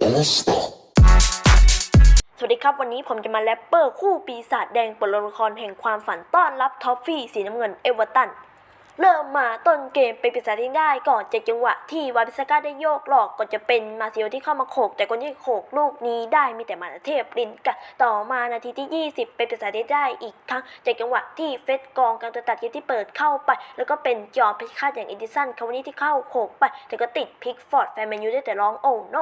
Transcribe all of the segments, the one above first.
สวัสดีครับ วันนี้ผมจะมาแรปเปอร์คู่ปีศาจแดงเปิดละครแห่งความฝันต้อนรับท็อฟฟี่สีน้ำเงินเอเวอร์ตัน เริ่มมาต้นเกมเป็นปีศาจที่ได้ก่อนจากจังหวะที่วาบิสก้าได้โยกหลอกก่อนจะเป็นมาซิโอที่เข้ามาโขก แต่คนที่โขกลูกนี้ได้มีแต่มานาเทพลินกันต่อมานาทีที่ 20 เป็นปีศาจที่ได้อีกครั้งจากจังหวะที่เฟสกองการตัดเกมที่เปิดเข้าไป แล้วก็เป็นจอมพชรฆาตอย่างเอดิสันคาวานี่ที่เข้าโขกไป แต่ก็ติดพิกฟอร์ดแฟนแมนยูได้แต่ร้องโอ้โน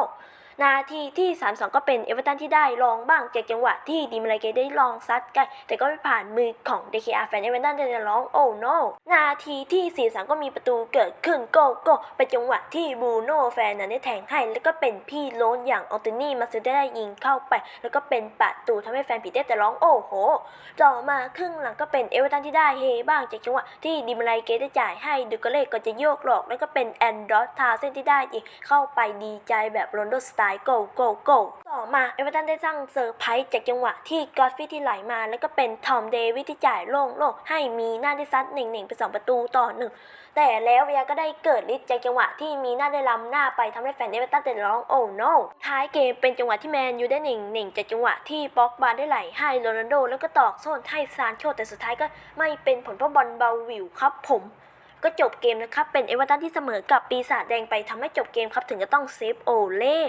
นาทีที่ 32 ก็เป็นเอเวอร์ตันที่ได้ลองบ้างจากจังหวะที่ดีมาลายเกได้ลองซัดไกลแต่ก็ไม่ผ่านมือของ DKR แฟนเอเวอร์ตันจะร้องโอ้ no นาทีที่ 43 ก็มีประตูเกิดขึ้นโกโก้เป็นจังหวะที่บูโน่แฟนนั้นได้แทงให้แล้วก็เป็นพี่โลนอย่างออตตินี่มาซื้อได้ยิงเข้าไป แล้วก็เป็นประตูทำให้แฟนผีได้แต่ร้องโอ้โห ต่อมาครึ่งหลังก็เป็นเอเวอร์ตันที่ได้เฮบ้างจากจังหวะที่ดิมาลายเกได้จ่ายให้ดูกเล่ก็จะโยกหลอกแล้วก็เป็นแอนดรอสทาเส้นที่ได้อีกเข้าไปดีใจแบบโรนโดสไตล์โกโกโกต่อมาเอเวอร์ตันได้สร้างเซอร์ไพรส์จากจังหวะที่กอฟฟี่ที่ไหลมา แล้วก็เป็นทอมเดวิดที่จ่ายโล่งโล่งให้มีหน้าได้ซัดหนึ่งหนึ่งเป็นสองประตูต่อหนึ่งแต่แล้วเวียก็ได้เกิดฤทธิ์จากจังหวะที่มีหน้าได้ล้ำหน้าไปทำให้แฟนเอเวอร์ตันเต้นร้องโอ้ no ท้ายเกมเป็นจังหวะที่แมนยูได้หนึ่งหนึ่งจากจังหวะที่ป็อกบาได้ไหลให้โรนัลโด แล้วก็ตอกโซนให้ซานโชแต่สุดท้ายก็ไม่เป็นผลเพราะบอลเบาวิวครับผมก็จบเกมนะครับ เป็นเอเวอร์ตันที่เสมอกับปีศาจแดงไปทำให้จบเกมครับ ถึงจะต้องเซฟโอเล่